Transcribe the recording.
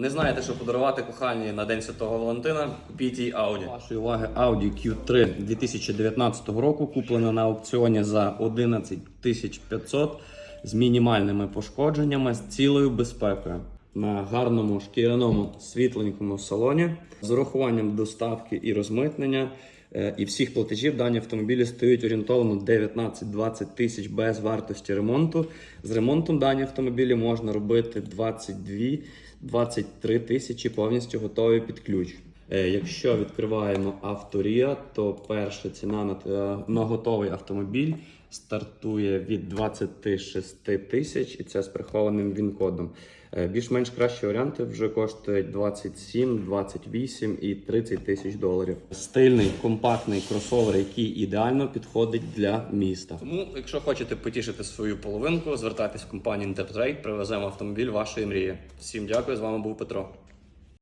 Не знаєте, що подарувати коханій на День Святого Валентина? Купіть їй Audi. Вашої уваги Audi Q3 2019 року, куплена на аукціоні за 11 500 з мінімальними пошкодженнями, з цілою безпекою. На гарному шкіряному світленькому салоні з урахуванням доставки і розмитнення і всіх платежів дані автомобілі стоять орієнтовно 19-20 тисяч без вартості ремонту. З ремонтом дані автомобілі можна робити 22-23 тисячі повністю готові під ключ. Е, Якщо відкриваємо авторія, то перша ціна на, на готовий автомобіль стартує від 26 тисяч, і це з прихованим він-кодом. Е, Більш-менш кращі варіанти вже коштують 27, 28 і 30 тисяч доларів. Стильний компактний кросовер, який ідеально підходить для міста. Тому, якщо хочете потішити свою половинку, звертайтесь в компанію Intertrade, привеземо автомобіль вашої мрії. Всім дякую. З вами був Петро.